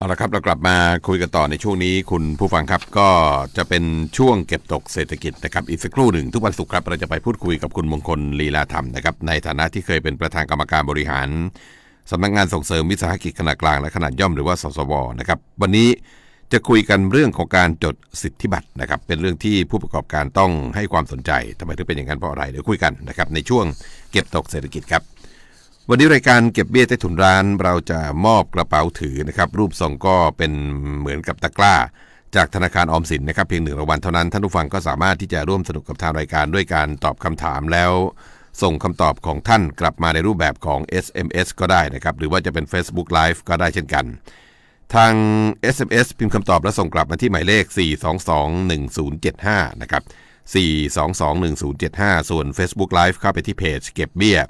เอาละครับเรากลับมาคุยกันต่อในช่วงนี้คุณผู้ฟังครับก็จะเป็นช่วงเก็บตกเศรษฐกิจนะครับอีกสักครู่หนึ่งทุกวันศุกร์ครับเราจะไปพูดคุยกับคุณมงคลลีลาธรรมนะครับในฐานะที่เคยเป็นประธานกรรมการบริหารสำนักงานส่งเสริมวิสาหกิจขนาดกลางและขนาดย่อมหรือว่าสสวนะครับวันนี้จะคุยกันเรื่องของการจดสิทธิบัตรนะครับเป็นเรื่องที่ผู้ประกอบการต้องให้ความสนใจทำไมถึงเป็นอย่างนั้นเพราะอะไรเดี๋ยวคุยกันนะครับในช่วงเก็บตกเศรษฐกิจครับ วันนี้รายการเก็บเบี้ยใต้ถุนร้านเราจะมอบกระเป๋าถือนะครับรูปทรงก็เป็นเหมือนกับตะกร้า จากธนาคารออมสินนะครับเพียงหนึ่งรางวัลเท่านั้นท่านผู้ฟังก็สามารถที่จะร่วมสนุกกับทางรายการด้วยการตอบคำถามแล้ว ส่งคำตอบของท่านกลับมาในรูปแบบของ SMS ก็ได้นะครับหรือว่าจะเป็น Facebook Live ก็ได้เช่นกัน ทาง SMS พิมพ์คำตอบแล้วส่งกลับมาที่หมายเลข 4221075 นะครับ4221075 ส่วน Facebook Live เข้าไปที่เพจเก็บเบี้ย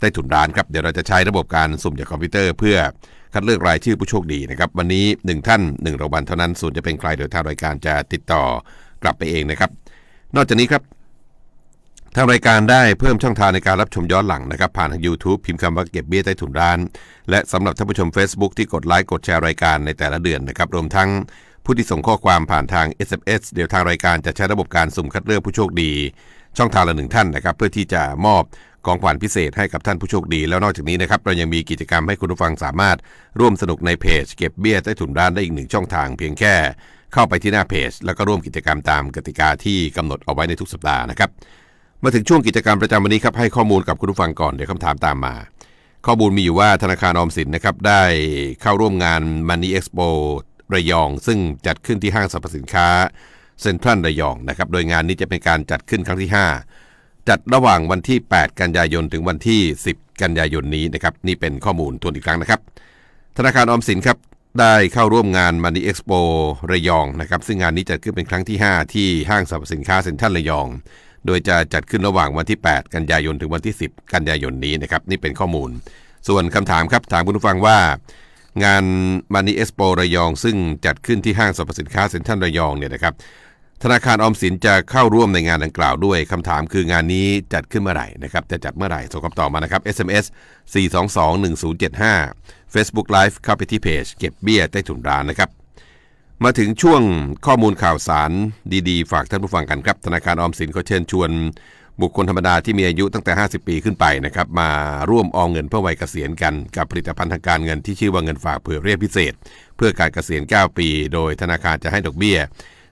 ใต้ถุนร้านครับเดี๋ยวเราจะใช้ระบบการสุ่มจากคอมพิวเตอร์เพื่อคัดเลือกรายชื่อผู้โชคดีนะครับวันนี้ 1 ท่าน1รางวัลเท่านั้นส่วนจะเป็นใครเดี๋ยวทางรายการจะติดต่อกลับไปเองนะครับ นอกจากนี้ครับทางรายการได้เพิ่มช่องทางในการรับชมย้อนหลังนะครับ ผ่านทาง YouTube พิมพ์คำว่าเก็บเบี้ยใต้ถุนร้าน และสำหรับท่านผู้ชม Facebook ที่กดไลค์กดแชร์รายการในแต่ละเดือนนะครับรวมทั้งผู้ที่ส่งข้อความผ่านทาง SMS เดี๋ยวทางรายการจะใช้ระบบการสุ่มคัดเลือกผู้โชคดี ช่องทางละหนึ่งท่านนะครับเพื่อที่จะมอบของขวัญพิเศษให้กับท่านผู้โชคดี แล้วนอกจากนี้นะครับเรายังมีกิจกรรมให้คุณผู้ฟังสามารถร่วมสนุกในเพจ เก็บเบี้ยใต้ถุนร้านได้อีกหนึ่งช่องทางเพียงแค่ เข้าไปที่หน้าเพจ แล้วก็ร่วมกิจกรรมตามกติกาที่กำหนดเอาไว้ในทุกสัปดาห์นะครับมาถึงช่วงกิจกรรมประจำวันนี้ครับให้ข้อมูลกับคุณผู้ฟังก่อนเดี๋ยวคำถามตามมา ข้อมูลมีอยู่ว่าธนาคารออมสินนะครับได้เข้าร่วมงาน Money Expo ระยอง ซึ่งจัดขึ้นที่ห้างสรรพสินค้า เซ็นทรัลระยองนะครับ โดยงานนี้จะเป็นการจัดขึ้นครั้งที่ 5 จัดระหว่างวันที่ 8 กันยายนถึงวันที่ 10 กันยายนนี้นะครับ นี่เป็นข้อมูลทวนอีกครั้งนะครับ ธนาคารออมสินครับได้เข้าร่วมงาน Money Expo ระยองนะครับซึ่งงานนี้จัดขึ้นเป็นครั้งที่ 5 ที่ห้างสรรพสินค้าเซ็นทรัลระยอง โดยจะจัดขึ้นระหว่างวันที่ 8 กันยายนถึงวันที่ 10 กันยายนนี้นะครับนี่เป็นข้อมูล ส่วนคำถามครับถามคุณผู้ฟังว่า งาน Money Expo ระยอง ซึ่งจัดขึ้นที่ห้างสรรพสินค้าเซ็นทรัลระยองเนี่ยนะครับ ธนาคารออมสินจะเข้าร่วมในงานดังกล่าวด้วยคำถามคืองานนี้จัดขึ้นเมื่อไหร่นะครับจะจัดเมื่อไหร่ส่งคำตอบมานะครับ SMS 4221075 Facebook Live เข้าไปที่เพจเก็บเบี้ยใต้ถุนร้านนะครับ มาถึงช่วงข้อมูลข่าวสารดีๆ ฝากท่านผู้ฟังกันครับ ธนาคารออมสินเขาเชิญชวน บุคคลธรรมดาที่มีอายุตั้งแต่ 50 ปีขึ้นไปนะครับมาร่วมออมเงินเพื่อวัยเกษียณกันกับผลิตภัณฑ์ทางการเงินที่ชื่อว่าเงินฝากเผื่อเรียกพิเศษ เพื่อการเกษียณ 9 ปี โดยธนาคารจะให้ดอกเบี้ย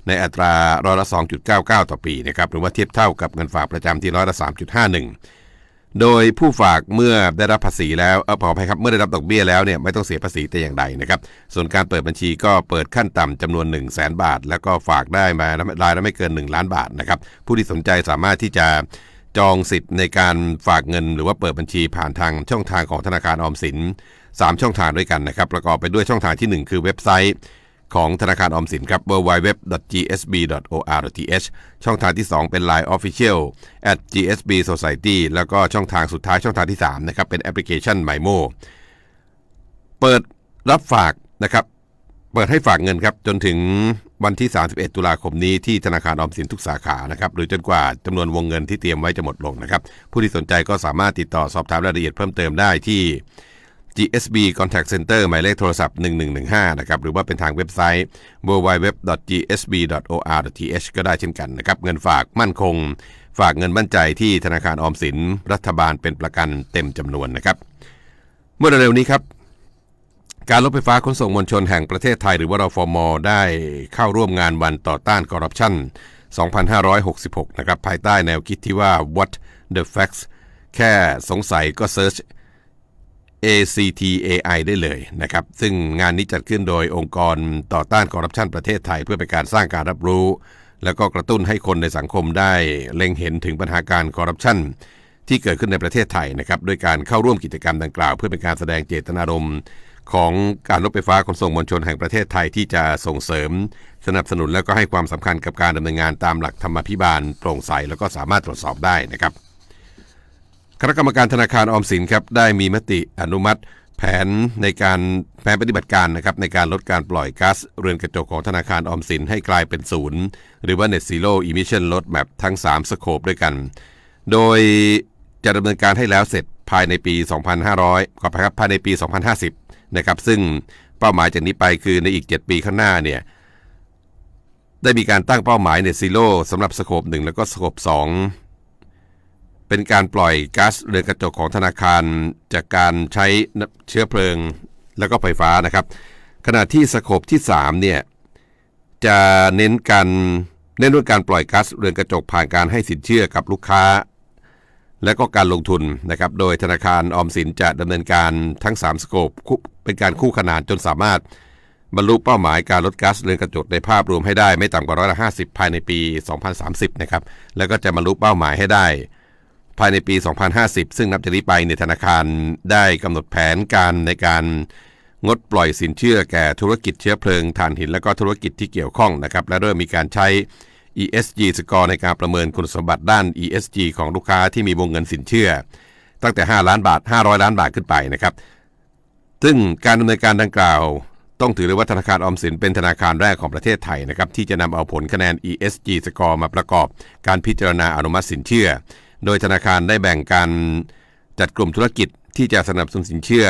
ในอัตราร้อยละ 2.99 ต่อปีนะครับหรือว่าเทียบเท่ากับเงินฝากประจำที่ร้อยละ 3.51 โดยผู้ฝากเมื่อได้รับภาษีแล้วเออขออภัยครับเมื่อได้รับดอกเบี้ยแล้วเนี่ยไม่ต้องเสียภาษีแต่อย่างใดนะครับส่วนการเปิดบัญชีก็เปิดขั้นต่ำจำนวน 1 0 0 0 0แบาท แล้วก็ฝากได้มารายละไม่เกิน 1 ล้านบาทนะครับผู้ที่สนใจสามารถที่จะจองสิทธิ์ในการฝากเงิน หรือว่าเปิดบัญชีผ่านทางช่องทางของธนาคารออมสิน 3 ช่องทางด้วยกันนะครับประกอบไปด้วยช่องทางที่ 1 คือเว็บไซต์ ของธนาคารออมสินครับ www.gsb.or.th ช่องทางที่ 2 เป็น Line Official at @gsb society แล้วก็ช่องทางสุดท้ายช่องทางที่ 3 นะครับ เป็นแอปพลิเคชัน MyMo เปิดรับฝากนะครับ เปิดให้ฝากเงินครับ จนถึงวันที่ 31 ตุลาคมนี้ที่ธนาคารออมสินทุกสาขานะครับ หรือจนกว่าจำนวนวงเงินที่เตรียมไว้จะหมดลงนะครับ ผู้ที่สนใจก็สามารถติดต่อสอบถามรายละเอียดเพิ่มเติมได้ที่ GSB Contact Center หมายเลขโทรศัพท์ 1115 นะครับ หรือว่าเป็นทางเว็บไซต์ www.gsb.or.th ก็ได้เช่นกันนะครับ เงินฝากมั่นคง ฝากเงินมั่นใจที่ธนาคารออมสิน รัฐบาลเป็นประกันเต็มจำนวนนะครับ เมื่อเร็วๆนี้ครับ การรถไฟฟ้าขนส่งมวลชนแห่งประเทศไทย หรือว่ารฟม ได้เข้าร่วมงานวันต่อต้านคอร์รัปชัน2566 นะครับ ภายใต้แนวคิดที่ว่า what the facts แค่สงสัยก็เซิร์ช ACTAI ได้เลยนะครับ ซึ่งงานนี้จัดขึ้นโดยองค์กรต่อต้านคอร์รัปชันประเทศไทย เพื่อเป็นการสร้างการรับรู้ แล้วก็กระตุ้นให้คนในสังคมได้ เล็งเห็นถึงปัญหาการคอร์รัปชันที่เกิดขึ้นในประเทศไทยนะครับด้วยการเข้าร่วมกิจกรรมดังกล่าว เพื่อเป็นการแสดงเจตนารมณ์ของการรถไฟฟ้าขนส่งมวลชนแห่งประเทศไทยที่จะส่งเสริม สนับสนุนและก็ให้ความสำคัญกับการดำเนินงานตามหลักธรรมาภิบาลโปร่งใสแล้วก็สามารถตรวจสอบได้นะครับ คณะกรรมการธนาคารออมสินครับได้มีมติอนุมัติ แผนในการแผนปฏิบัติการนะครับในการลดการปล่อยก๊าซเรือนกระจกของธนาคารออมสินให้กลายเป็นศูนย์หรือว่า Net Zero Emission Roadmap ทั้ง 3 สโคปด้วยกัน โดยจะดำเนินการให้แล้วเสร็จภายในปี 2500ขออภัยครับภายในปี 2050 นะครับซึ่งเป้าหมายจากนี้ไปคือในอีก 7 ปีข้างหน้าเนี่ยได้มีการตั้งเป้าหมายเนซีโร่สำหรับสโคปหนึ่งแล้วก็สโคปสอง เป็นการปล่อยก๊าซเรือนกระจกของธนาคารจากการใช้เชื้อเพลิงแล้วก็ไฟฟ้านะครับ ขณะที่สโคปที่3เนี่ยจะเน้นการเน้นเรื่องการปล่อยก๊าซเรือนกระจกผ่านการให้สินเชื่อกับลูกค้า และก็การลงทุนนะครับ โดยธนาคารออมสินจะดำเนินการทั้ง 3 สโคปเป็นการคู่ขนานจนสามารถบรรลุเป้าหมายการลดก๊าซเรือนกระจกในภาพรวมให้ได้ไม่ต่ำกว่าร้อยละ50ภายในปี 2030 นะครับ แล้วก็จะบรรลุเป้าหมายให้ได้ ภายในปี 2050 ซึ่งนับจากนี้ไปในธนาคารได้กำหนดแผนการในการงดปล่อยสินเชื่อแก่ธุรกิจเชื้อเพลิงถ่านหิน และก็ธุรกิจที่เกี่ยวข้องนะครับ และเริ่มมีการใช้ ESG สกอร์ในการประเมินคุณสมบัติด้าน ESG ของลูกค้าที่มีวงเงินสินเชื่อ ตั้งแต่ 5 ล้านบาท 500 ล้านบาทขึ้นไปนะครับ ซึ่งการดำเนินการดังกล่าว ต้องถือเลยว่าธนาคารออมสินเป็นธนาคารแรกของประเทศไทยนะครับที่จะนำเอาผลคะแนน ESG สกอร์มาประกอบ การพิจารณาอนุมัติสินเชื่อ โดยธนาคารได้แบ่งการจัดกลุ่มธุรกิจที่จะสนับสนุนสินเชื่อ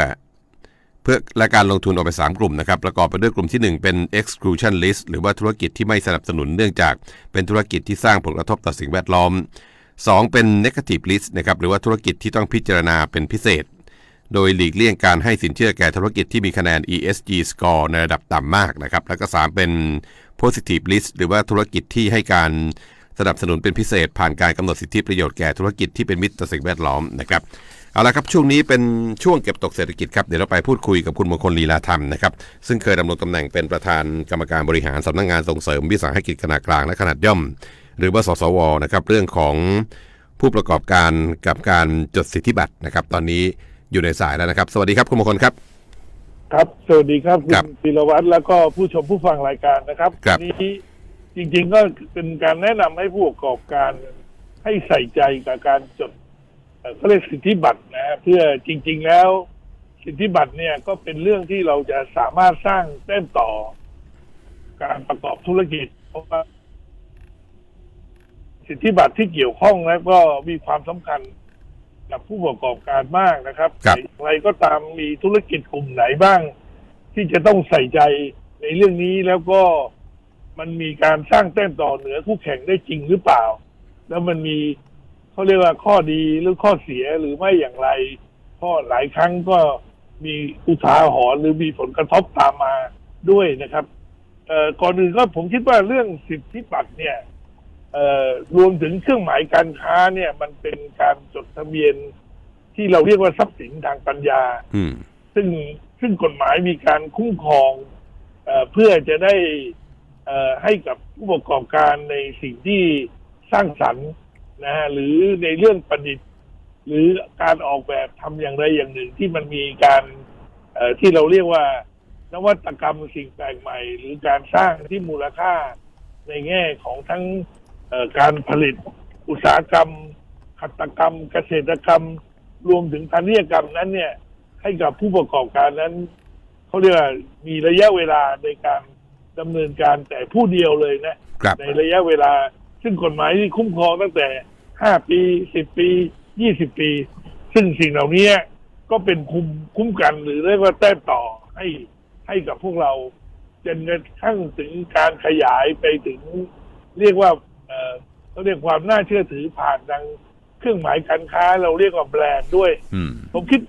เพื่อและการลงทุนออกไป 3 กลุ่มนะครับ ประกอบไปด้วยกลุ่มที่ 1 เป็น exclusion list หรือว่าธุรกิจที่ไม่สนับสนุนเนื่องจากเป็นธุรกิจที่สร้างผลกระทบต่อสิ่งแวดล้อม 2 เป็น negative list นะครับหรือว่าธุรกิจที่ต้องพิจารณาเป็นพิเศษ โดยหลีกเลี่ยงการให้สินเชื่อแก่ธุรกิจที่มีคะแนน ESG score ในระดับต่ำมากนะครับแล้วก็ 3 เป็น positive list หรือว่าธุรกิจที่ให้การ สนับสนุนเป็นพิเศษผ่านการกำหนดสิทธิประโยชน์แก่ธุรกิจที่เป็นมิตรต่อสิ่งแวดล้อมนะครับเอาละครับช่วงนี้เป็นช่วงเก็บตกเศรษฐกิจครับเดี๋ยวเราไปพูดคุยกับคุณมงคลลีลาธรรมนะครับซึ่งเคยดำรงตำแหน่งเป็นประธานกรรมการบริหารสำนักงานส่งเสริมวิสาหกิจขนาดกลางและขนาดย่อม หรือว่าสสวนะครับเรื่องของผู้ประกอบการกับการจดสิทธิบัตรนะครับ ตอนนี้อยู่ในสายแล้วนะครับ สวัสดีครับคุณมงคลครับ ครับ สวัสดีครับคุครัณบปิรวัตรแล้วก็ผู้ชมผู้ฟังรายการนะครับครับวันนี้ จริง ๆ ก็เป็นการแนะนำให้ผู้ประกอบการให้ใส่ใจกับการจดเอ่อเขาเรียกสิทธิบัตรนะฮะเพื่อจริง ๆ แล้ว สิทธิบัตรเนี่ยก็เป็นเรื่องที่เราจะสามารถสร้างแต้มต่อ การประกอบธุรกิจเพราะว่าสิทธิบัตรที่เกี่ยวข้องแล้วก็มีความสำคัญกับผู้ประกอบการมากนะครับครับใครก็ตามมีธุรกิจกลุ่มไหนบ้าง ที่จะต้องใส่ใจในเรื่องนี้แล้วก็ มันมีการสร้างแต้มต่อเหนือคู่แข่งได้จริงหรือเปล่า แล้วมันมีเขาเรียกว่าข้อดีหรือข้อเสียหรือไม่อย่างไรเพราะหลายครั้งก็มีอุทาหรณ์หรือมีผลกระทบตามมาด้วยนะครับเอ่อก่อนอื่นก็ผมคิดว่าเรื่องสิทธิบัตรเนี่ยเอ่อรวมถึงเครื่องหมายการค้าเนี่ย มันเป็นการจดทะเบียนที่เราเรียกว่าทรัพย์สินทางปัญญาอืมซึ่งซึ่งกฎหมายมีการคุ้มครองเออเพื่อจะได้เอ่อ ให้กับผู้ประกอบการในสิ่งที่สร้างสรรค์นะฮะหรือในเรื่องประดิษฐ์ หรือการออกแบบทำอย่างไรอย่างหนึ่งที่มันมีการที่เราเรียกว่านวัตกรรมสิ่งแปลกใหม่ หรือการสร้างที่มูลค่าในแง่ของทั้งการผลิตอุตสาหกรรมหัตกรรม เกษตรกรรม รวมถึงพันธุกรรมนั้นเนี่ย ให้กับผู้ประกอบการนั้นเขาเรียกว่ามีระยะเวลาในการ ดำเนินการแต่ผู้เดียวเลยนะครับในระยะเวลา ซึ่งกฎหมายที่คุ้มครองตั้งแต่5ปี10ปี20ปี ซึ่งสิ่งเหล่านี้ก็เป็นคุมคุ้มกันหรือเรียกว่าแต้มต่อให้ให้กับพวกเราจนกระทั่งถึงการขยายไปถึง เรียกว่าเอ่อเขาเรียกความน่าเชื่อถือผ่านทางเครื่องหมายการค้าเราเรียกว่าแบรนด์ด้วยอืมผมคิด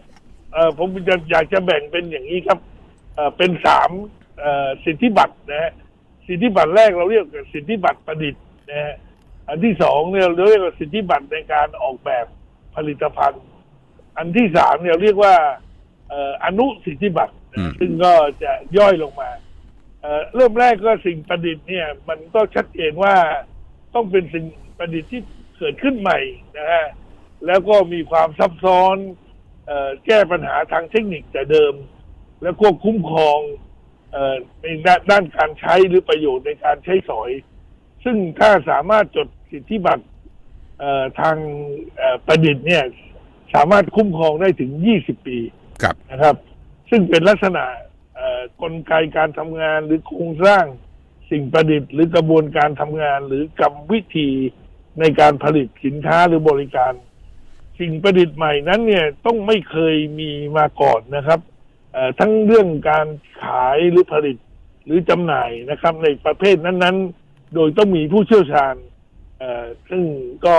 เอ่อผมจะอยากจะแบ่งเป็นอย่างนี้ครับเอ่อเป็นสามเอ่อ สิทธิบัตรนะฮะสิทธิบัตรแรกเราเรียกว่าสิทธิบัตรประดิษฐ์นะฮะอันที่สองเนี่ยเราเรียกว่าสิทธิบัตรในการออกแบบผลิตภัณฑ์ อันที่สามเนี่ยเรียกว่าเอ่ออนุสิทธิบัตรนะอืมซึ่งก็จะย่อยลงมาเอ่อเริ่มแรกก็สิ่งประดิษฐ์เนี่ย มันก็ชัดเจนว่าต้องเป็นสิ่งประดิษฐ์ที่เกิดขึ้นใหม่นะฮะแล้วก็มีความซับซ้อนเอ่อแก้ปัญหาทางเทคนิคแต่เดิม แล้วก็คุ้มครองเอ่อ ในด้านด้านการใช้หรือประโยชน์ในการใช้สอย ซึ่งถ้าสามารถจดสิทธิบัตรเอ่อทางเอ่อประดิษฐ์เนี่ย สามารถคุ้มครองได้ถึง 20 ปีครับนะครับ ซึ่งเป็นลักษณะเอ่อกลไกการทำงานหรือโครงสร้างสิ่งประดิษฐ์หรือกระบวนการทำงานหรือกรรมวิธีในการผลิตสินค้าหรือบริการ สิ่งประดิษฐ์ใหม่นั้นเนี่ยต้องไม่เคยมีมาก่อนนะครับเอ่อ ทั้งเรื่องการขายหรือผลิตหรือจำหน่ายนะครับ ในประเภทนั้น ๆ โดยต้องมีผู้เชี่ยวชาญซึ่งก็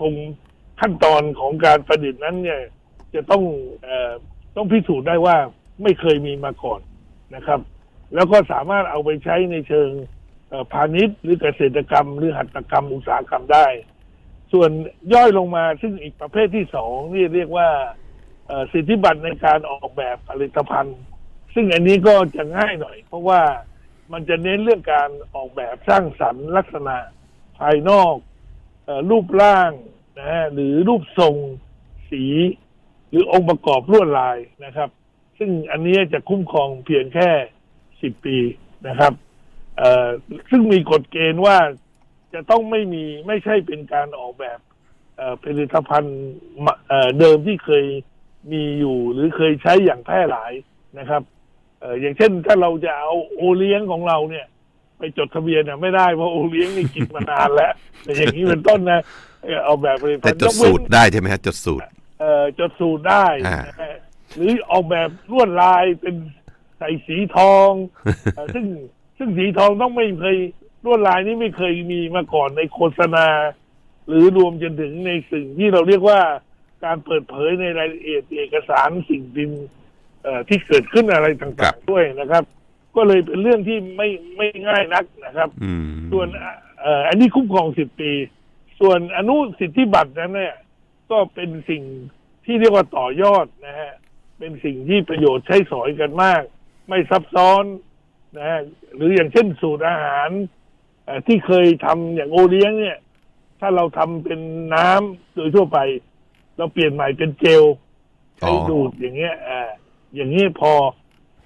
คงขั้นตอนของการประดิษฐ์นั้นเนี่ย จะต้องอต้องพิสูจน์ได้ว่าไม่เคยมีมาก่อนนะครับ แล้วก็สามารถเอาไปใช้ในเชิงพาณิชย์หรือเกษตรกรรม หรือหัตถกรรมอุตสาหกรรมได้ ส่วนย่อยลงมาซึ่งอีกประเภทที่สองนี่เรียกว่า สิทธิบัตรในการออกแบบผลิตภัณฑ์ ซึ่งอันนี้ก็จะง่ายหน่อย เพราะว่ามันจะเน้นเรื่องการออกแบบสร้างสรรค์ลักษณะภายนอกรูปร่างนะฮะหรือรูปทรงสี หรือองค์ประกอบลวดลายนะครับ ซึ่งอันนี้จะคุ้มครองเพียงแค่สิบปีนะครับซึ่งมีกฎเกณฑ์ว่าจะต้องไม่มีไม่ใช่เป็นการออกแบบผลิตภัณฑ์เดิมที่เคย มีอยู่หรือเคยใช้อย่างแพร่หลายนะครับเอ่ออย่างเช่นถ้าเราจะเอาโอเลี้ยงของเราเนี่ย ไปจดทะเบียนเนี่ยไม่ได้เพราะโอเลี้ยงนี่กินมานานแล้วแต่อย่างนี้เป็นต้นนะเอ่อเอาแบบผลิตภัแต่ณฑ์จดยกเว้สูนตรได้ใช่ไหมฮะจดสูตร เอ่อจดสูตรได้อ่า นะฮะหรือออกแบบลวดลายเป็นใส่สีทองเอ่อซึ่งซึ่งสีทองต้องไม่เคยลวดลายนี้ไม่เคยมีมาก่อนในโฆษณา หรือรวมจนถึงในสิ่งที่เราเรียกว่า การเปิดเผยในรายละเอียดเอกสารสิ่งพิมพ์เอ่อที่เกิดขึ้นอะไรครัต่างบๆด้วยนะครับ ก็เลยเป็นเรื่องที่ไม่ไม่ง่ายนักนะครับอืมส่วนเอ่ออันนี้คุ้มครองสิบปี ส่วนอนุสิทธิบัตรนั้นเนี่ย ก็เป็นสิ่งที่เรียกว่าต่อยอดนะฮะเป็นสิ่งที่ประโยชน์ใช้สอยกันมาก ไม่ซับซ้อนนะฮะหรืออย่างเช่นสูตรอาหารเอ่อที่เคยทำอย่างโอเลี้ยงเนี่ย ถ้าเราทำเป็นน้ำโดยทั่วไป เราเปลี่ยนใหม่เป็นเจลใช้ดูดอย่างเงี้ยอ่าอย่างนี้พอ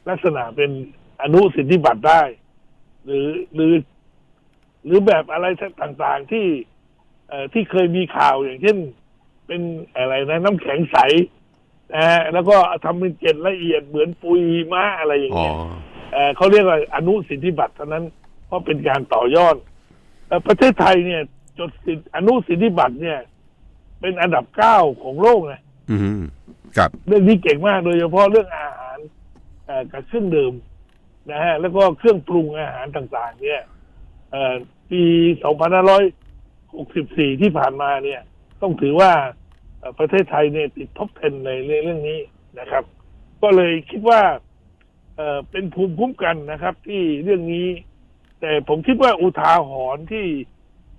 ลักษณะเป็นอนุสิทธิบัตรได้ หรือหรือ หรือแบบอะไรต่างๆที่ เอ่อที่เคยมีข่าวอย่างเช่น เป็นอะไรนะ น้ำแข็งใสนะฮะแล้วก็ทำเป็นเกล็ดละเอียดเหมือนปุยหิม้าอะไรอย่างอ๋อเงี้ยเอ่อเขาเรียกว่าอนุสิทธิบัตรเท่านั้น เพราะเป็นการต่อยอดเอ่อประเทศไทยเนี่ย จดสิทธิอนุสิทธิบัตรเนี่ย เป็นอันดับเก้าของโลกนะอืมครับ เรื่องนี้เก่งมากโดยเฉพาะเรื่องอาหารเอ่อกับเครื่องดื่มนะฮะ แล้วก็เครื่องปรุงอาหารต่างๆ เนี่ยเอ่อปี2564 ที่ผ่านมาเนี่ย ต้องถือว่าเอ่อประเทศไทยเนี่ยติดท็อป 10 ในเรื่องนี้นะครับ ก็เลยคิดว่าเอ่อเป็นภูมิคุ้มกันนะครับ ที่เรื่องนี้ แต่ผมคิดว่าอุทาหรณ์ที่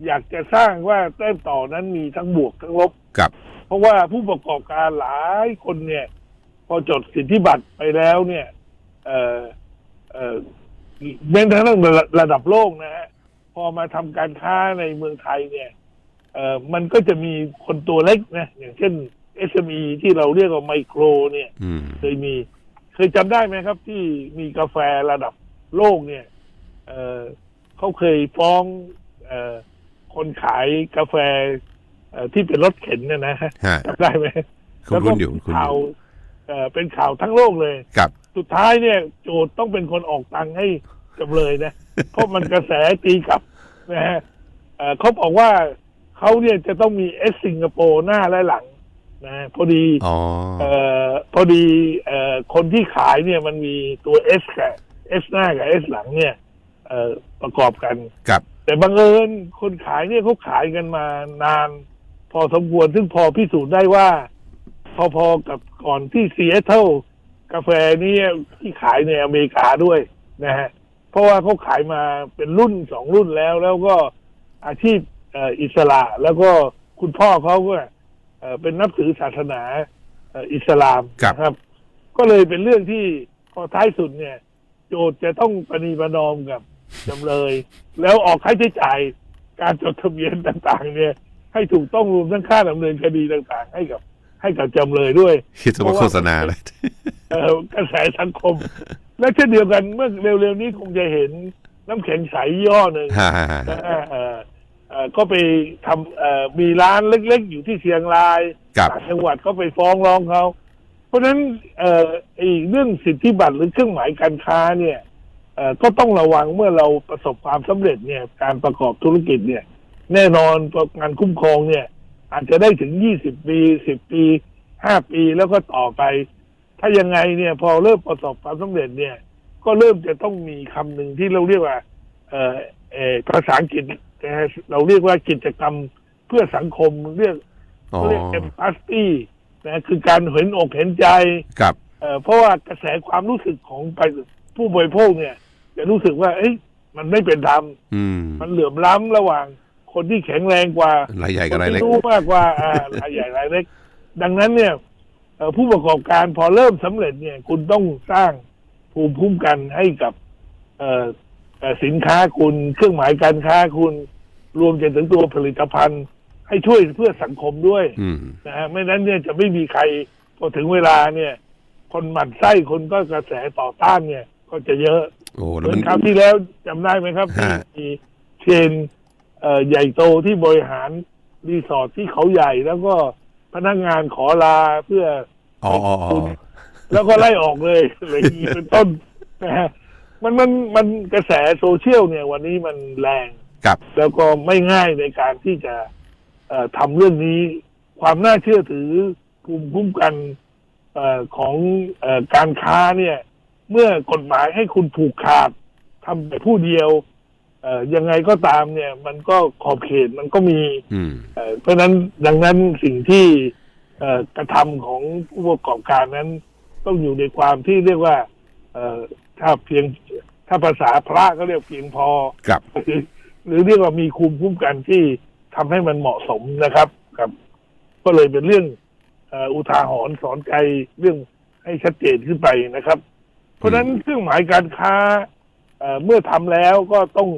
อยากจะสร้างว่าแต้มต่อนั้นมีทั้งบวกทั้งลบกับ เพราะว่าผู้ประกอบการหลายคนเนี่ย พอจดสิทธิบัตรไปแล้วเนี่ย เอ่อเอ่อแม้กระทั่งระระดับโลกนะฮะพอมาทำการค้าในเมืองไทยเนี่ย เอ่อมันก็จะมีคนตัวเล็กนะอย่างเช่น SME ที่เราเรียกว่าไมโคร เนี่ยอืมเคยมีเคยจำได้ไหมครับ ที่มีกาแฟระดับโลกเนี่ย เออเขาเคยฟ้อง เออ คนขายกาแฟเอ่อที่เป็นรถเข็นเนี่ยนะฮะฮะจำได้ไหมคุณคุณอยู่คุณอข่าวยู่เอ่อเป็นข่าวทั้งโลกเลยกับสุดท้ายเนี่ย โจทย์ต้องเป็นคนออกตังค์ให้จำเลยนะเพราะมันกระแสตีกลับนะฮะเอ่อเขาบอกว่าเขาเนี่ยจะต้องมีเอสสิงคโปร์หน้าและหลังนะฮะพอดีอ๋อเอ่อพอดีเอ่อคนที่ขายเนี่ยมันมีตัว S กับ S หน้ากับ S หลังเนี่ยเอ่อ ประกอบกันกับแต่บังเอิญคนขายเนี่ยเขาขายกันมานาน พอสมควรซึ่งพอพิสูจน์ได้ว่า พอๆกับก่อนที่ซีแอตเทิลกาแฟนี่ที่ขายในอเมริกาด้วยนะฮะเพราะว่าเขาขายมาเป็นรุ่นสองรุ่นแล้วแล้วก็อาชีพเอ่ออิสระแล้วก็คุณพ่อเขาก็เอ่อเป็นนับถือศาสนาเอ่ออิสลามครับนะครับ ก็เลยเป็นเรื่องที่พอท้ายสุดเนี่ย โจทย์จะต้องประนีประนอมกับ จำเลย แล้วออกค่าใช้จ่ายการจดทะเบียนต่างๆ เนี่ย ให้ถูกต้องรวมทั้งค่าดำเนินคดีต่างๆ ให้กับ ให้กับจำเลยด้วยคิดว่าโฆษณาเลยเอ่อกระแสสังคม และเช่นเดียวกันเมื่อเร็วๆนี้คงจะเห็นน้ำแข็งใสยี่ห้อหนึ่งฮ่าฮ่าฮ่านะฮะเอ่อเอ่อก็ไปทำเอ่อมีร้านเล็กๆ อยู่ที่เชียงรายกับต่างจังหวัดก็ไปฟ้องร้องเขา เพราะฉะนั้นเอ่อไอ้เรื่องสิทธิบัตรหรือเครื่องหมายการค้าเนี่ยเอ่อ ก็ต้องระวังเมื่อเราประสบความสำเร็จเนี่ยการประกอบธุรกิจเนี่ย แน่นอนตัวงานคุ้มครองเนี่ย อาจจะได้ถึง20ปี10ปี5ปีแล้วก็ต่อไป ถ้ายังไงเนี่ยพอเริ่มประสบความสำเร็จเนี่ย ก็เริ่มจะต้องมีคำหนึ่งที่เราเรียกว่า เอ่อเอ่อภาษาอังกฤษนะฮะเราเรียกว่ากิจกรรมเพื่อสังคมเรียกอ๋อเขาเรียกเอมพัสตี้นะคือการเห็นอกเห็นใจครับเอ่อเพราะว่ากระแสความรู้สึกของไปผู้บริโภคเนี่ย จะรู้สึกว่า เอ้ยมันไม่เป็นธรรมอืมมันเหลื่อมล้ำระหว่าง คนที่แข็งแรงกว่ารายใหญ่คกับนรายที่เล็กรู้มากกว่าอ่ารายใหญ่รายเล็ก ดังนั้นเนี่ยเอ่อผู้ประกอบการพอเริ่มสำเร็จเนี่ย คุณต้องสร้างภูมิคุ้มกันให้กับเอ่อเอ่อสินค้าคุณเครื่องหมายการค้าคุณรวมจนถึงตัวผลิตภัณฑ์ ให้ช่วยเพื่อสังคมด้วยอืมนะฮะไม่นั้นเนี่ยจะไม่มีใครพอถึงเวลาเนี่ย คนหมั่นไส้คนก็กระแสต่อต้านเนี่ย ก็จะเยอะ โอ้เหแล้วมือมัน นคราวที่แล้วจำได้ไหมครับที่ฮะ มีเชนเอ่อใหญ่โตที่บริหารรีสอร์ทที่เขาใหญ่แล้วก็พนักงานขอลาเพื่อ อ๋ออ๋ออ๋อ แล้วก็ไล่ออกเลยเลยางนี้เป็นต้นนะฮะมันมันมันกระแสโซเชียลเนี่ย วันนี้มันแรง ครับ แล้วก็ไม่ง่ายในการที่จะเอ่อทำเรื่องนี้ ความน่าเชื่อถือภูมิคุ้มกันเออของเออการค้าเนี่ย เมื่อกฎหมายให้คุณผูกขาดทำแต่ผู้เดียว เอ่อยังไงก็ตามเนี่ย มันก็ขอบเขตมันก็มีอืม เอ่อเพราะฉะนั้นดังนั้นสิ่งที่เอ่อกระทำของผู้ประกอบการนั้น ต้องอยู่ในความที่เรียกว่า เอ่อถ้าเพียงถ้าภาษาพระก็เรียกเพียงพอ ครับ หรือหรือเรียกว่ามีคุมคุ้มกันที่ทำให้มันเหมาะสมนะครับครับ ก็เลยเป็นเรื่องเอ่ออุทาหรณ์สอนใจเรื่องให้ชัดเจนขึ้นไปนะครับ เพราะฉะนั้นเครื่องหมายการค้าเอ่อเมื่อทำแล้วก็ต้อง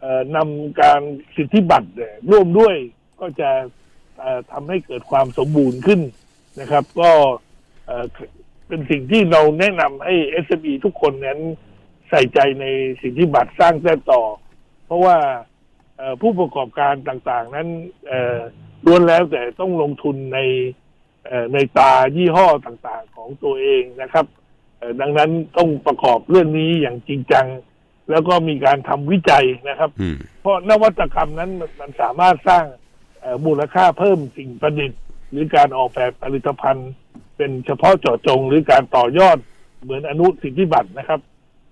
เอ่อนำการสิทธิบัตรเนี่ยร่วมด้วยก็จะเอ่อทำให้เกิดความสมบูรณ์ขึ้นนะครับ ก็เอ่อเป็นสิ่งที่เราแนะนำให้ SME ทุกคนนั้นใส่ใจในสิทธิบัตรสร้างแต้ต่อ เพราะว่าเอ่อผู้ประกอบการต่างๆ นั้นเอ่อล้วนแล้วแต่ต้องลงทุนในเอ่อในตายี่ห้อต่างๆ ของตัวเองนะครับเอ่อ ดังนั้นต้องประกอบเรื่องนี้อย่างจริงจัง แล้วก็มีการทำวิจัยนะครับอืมเพราะนวัตกรรมนั้นมันมันสามารถสร้างเอ่อมูลค่าเพิ่มสิ่งประดิษฐ์ หรือการออกแบบผลิตภัณฑ์ เป็นเฉพาะเจาะจง หรือการต่อยอดเหมือนอนุสิทธิบัตรนะครับ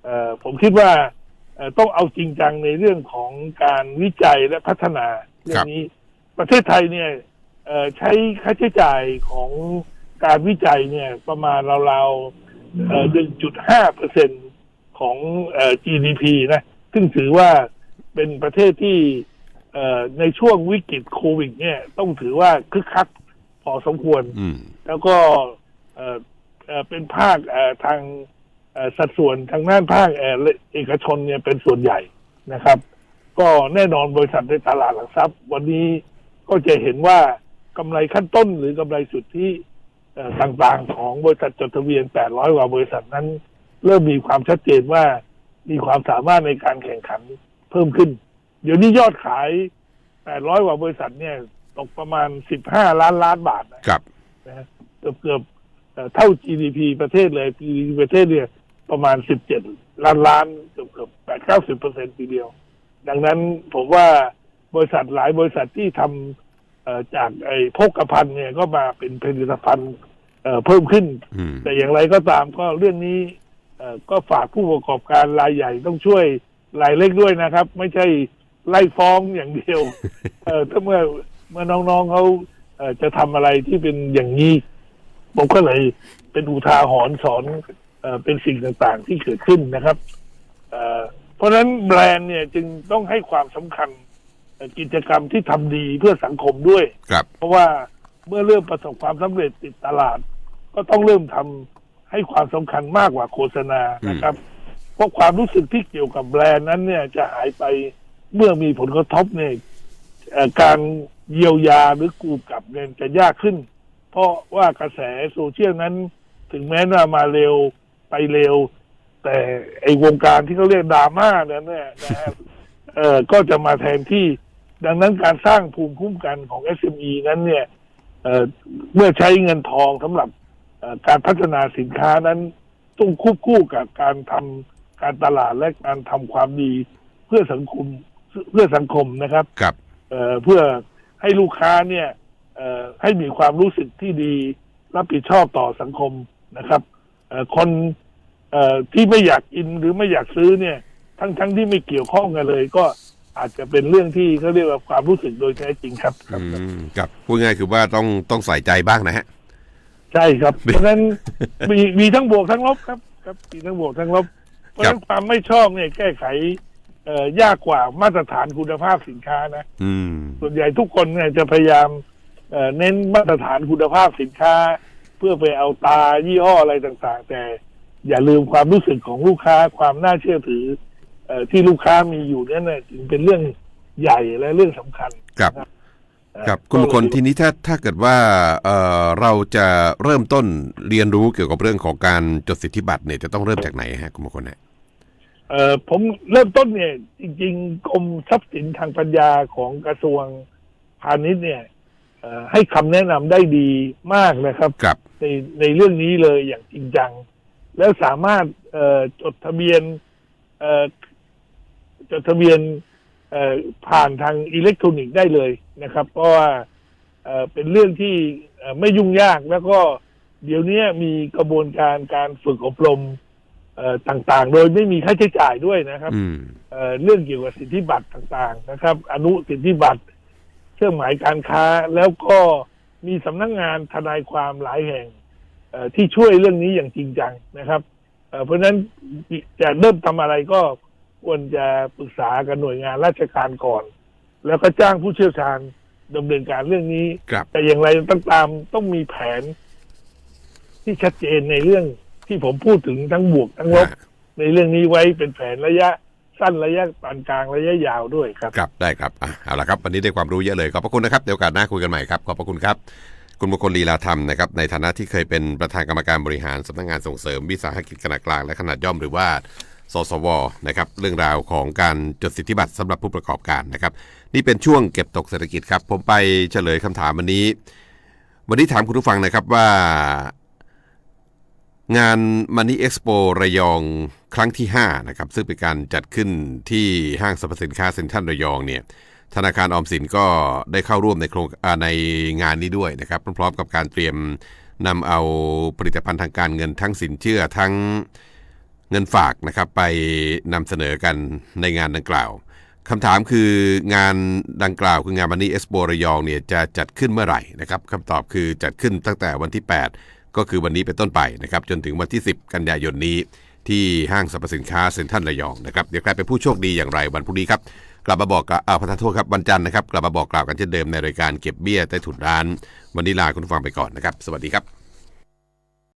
เอ่อผมคิดว่าเอ่อต้องเอาจริงจังในเรื่องของการวิจัยและพัฒนาเรื่องนี้ ประเทศไทยเนี่ยเอ่อใช้ค่าใช้จ่ายของการวิจัยเนี่ยประมาณราวๆ 1.5เปอร์เซ็นของเอ่อ GDP นะ ซึ่งถือว่าเป็นประเทศที่เอ่อในช่วงวิกฤตโควิด เนี่ย ต้องถือว่าคึกคักพอสมควรอืมแล้วก็เอ่อเอ่อเป็นภาคเอ่อทางเอ่อสัดส่วนทางด้านภาคเอ่อเอกชนเนี่ยเป็นส่วนใหญ่นะครับ ก็แน่นอนบริษัทในตลาดหลักทรัพย์ วันนี้ก็จะเห็นว่ากำไรขั้นต้นหรือกำไรสุทธิเอ่อ ต่างๆของบริษัทจดทะเบียน 800 กว่าบริษัทนั้น เริ่มมีความชัดเจนว่ามีความสามารถในการแข่งขันเพิ่มขึ้น เดี๋ยวนี้ยอดขาย 800 กว่าบริษัทเนี่ยตกประมาณ 15 ล้านล้านบาทนะครับนะฮะเกือบเกือบเอ่อเท่า GDP ประเทศเลย GDP ประเทศเนี่ยประมาณ 17 ล้านล้านเกือบเกือบ8 90เปอร์เซ็นต์ทีเดียว ดังนั้นผมว่าบริษัทหลายบริษัทที่ทำเอ่อ จากไอ้พกภัณฑ์เนี่ยก็มาเป็นผลิตภัณฑ์เอ่อเพิ่มขึ้นอืมแต่อย่างไรก็ตามก็เรื่องนี้เอ่อก็ฝากผู้ประกอบการรายใหญ่ต้องช่วยรายเล็กด้วยนะครับ ไม่ใช่ไล่ฟ้องอย่างเดียวเออถ้าเมื่อเมื่อน้องๆเขาเอ่อจะทำอะไรที่เป็นอย่างนี้ผมก็เลยเป็นอุทาหรณ์สอนเอ่อเป็นสิ่งต่างๆที่เกิดขึ้นนะครับเอ่อเพราะฉะนั้นแบรนด์เนี่ยจึงต้องให้ความสำคัญเอ่อ กิจกรรมที่ทำดีเพื่อสังคมด้วยครับ เพราะว่าเมื่อเริ่มประสบความสำเร็จติดตลาด ก็ต้องเริ่มทำให้ความสำคัญมากกว่าโฆษณานะครับ เพราะความรู้สึกที่เกี่ยวกับแบรนด์นั้นเนี่ยจะหายไปเมื่อมีผลกระทบเนี่ยเอ่อการเยียวยาหรือกูกลับเนี่ยจะยากขึ้น เพราะว่ากระแสโซเชียลนั้น ถึงแม้ว่ามาเร็วไปเร็ว แต่ไอ้วงการที่เขาเรียกดราม่านั้นเนี่ยนะฮะเอ่อก็จะมาแทนที่ ดังนั้นการสร้างภูมิคุ้มกันของ SME นั้นเนี่ยเอ่อเมื่อใช้เงินทองสำหรับเอ่อการพัฒนาสินค้านั้นต้องควบคู่กับการทำการตลาดและการทำความดีเพื่อสังคมเพื่อสังคมนะครับครับเอ่อเพื่อให้ลูกค้าเนี่ยเอ่อให้มีความรู้สึกที่ดีรับผิดชอบต่อสังคมนะครับเอ่อคนเอ่อที่ไม่อยากกินหรือไม่อยากซื้อเนี่ย ทั้งทั้งที่ไม่เกี่ยวข้องกันเลย ก็ อาจจะเป็นเรื่องที่เขาเรียกว่าความรู้สึกโดยแท้จริงครับครับอืมครับพูดง่ายๆคือว่าต้องต้องใส่ใจบ้างนะฮะ ใช่ครับ เพราะฉะนั้นมีมีทั้งบวกทั้งลบครับ ครับมีทั้งบวกทั้งลบ เพราะฉะนั้นความไม่ชอบเนี่ยแก้ไขเอ่อยากกว่ามาตรฐานคุณภาพสินค้านะ อืม ส่วนใหญ่ทุกคนเนี่ยจะพยายามเอ่อเน้นมาตรฐานคุณภาพสินค้า เพื่อไปเอาตายี่ห้ออะไรต่าง ๆ แต่อย่าลืมความรู้สึกของลูกค้าความน่าเชื่อถือเอ่อ ที่ลูกค้ามีอยู่เนี่ยนะจึงเป็นเรื่องใหญ่และเรื่องสำคัญครับเอ่อครับคุณมงคลทีนี้ถ้าถ้าเกิดว่าเอ่อเราจะเริ่มต้นเรียนรู้เกี่ยวกับเรื่องของการจดสิทธิบัตรเนี่ยจะต้องเริ่มจากไหนฮะคุณมงคลฮะเอ่อผมเริ่มต้นเนี่ย จริงๆกรมทรัพย์สินทางปัญญาของกระทรวงพาณิชย์เนี่ยเอ่อให้คำแนะนำได้ดีมากนะครับครับในในเรื่องนี้เลยอย่างจริงจัง แล้วสามารถเอ่อจดทะเบียนเอ่อ จดทะเบียนเอ่อผ่านทางอิเล็กทรอนิกส์ได้เลยนะครับ เพราะว่าเอ่อเป็นเรื่องที่เอ่อไม่ยุ่งยากแล้วก็เดี๋ยวนี้มีกระบวนการการฝึกอบรมเอ่อต่างๆ โดยไม่มีค่าใช้จ่ายด้วยนะครับอืมเอ่อเรื่องเกี่ยวกับสิทธิบัตรต่างๆนะครับ อนุสิทธิบัตรเครื่องหมายการค้าแล้วก็มีสำนักงงานทนายความหลายแห่งเอ่อที่ช่วยเรื่องนี้อย่างจริงจังนะครับเอ่อเพราะฉะนั้นจะเริ่มทำอะไรก็ ควรจะปรึกษากับหน่วยงานราชการก่อน แล้วก็จ้างผู้เชี่ยวชาญดำเนินการเรื่องนี้ครับแต่อย่างไรต้องตามต้องมีแผน ที่ชัดเจนในเรื่องที่ผมพูดถึงทั้งบวกทั้งลบในเรื่องนี้ไว้เป็นแผนระยะสั้นระยะปานกลางระยะยาวด้วยครับครับได้ครับอะเอาละครับวันนี้ได้ความรู้เยอะเลยขอบพระคุณนะครับเดี๋ยวโอกาสหน้าคุยกันใหม่ครับขอบพระคุณครับ คุณมงคลลีลาธรรมนะครับในฐานะที่เคยเป็นประธานกรรมการบริหารสำนักงานส่งเสริม วิสาหกิจขนาดกลางและขนาดย่อมหรือว่า สสวนะครับเรื่องราวของการจดสิทธิบัตรสำหรับผู้ประกอบการนะครับ นี่เป็นช่วงเก็บตกเศรษฐกิจครับ ผมไปเฉลยคำถามวันนี้ วันนี้ถามคุณผู้ฟังนะครับว่า งาน Money Expo ระยองครั้งที่5นะครับซึ่งเป็นการจัดขึ้นที่ห้างสรรพสินค้าเซ็นทรัลระยองเนี่ยธนาคารออมสินก็ได้เข้าร่วมในโครงในงานนี้ด้วยนะครับพร้อมๆกับการเตรียมนำเอาผลิตภัณฑ์ทางการเงินทั้งสินเชื่อทั้ง เงินฝากนะครับไปนำเสนอกันในงานดังกล่าวคำถามคืองานดังกล่าวคืองาน Money Expo ระยองเนี่ยจะจัดขึ้นเมื่อไหร่นะครับคำตอบคือจัดขึ้นตั้งแต่วันที่ 8 ก็คือวันนี้เป็นต้นไปนะครับจนถึงวันที่ 10 กันยายนนี้ ที่ห้างสรรพสินค้าเซ็นทรัลระยองนะครับเดี๋ยวใครเป็นผู้โชคดีอย่างไรวันพรุ่งนี้ครับกลับมาบอกกับอ่าพระทโทษครับวันจันทร์นะครับกลับมาบอกกล่าวกันเช่นเดิมในรายการเก็บเบี้ยใต้ถุนร้าน วันนี้ลาคุณผู้ฟังไปก่อนนะครับ สวัสดีครับ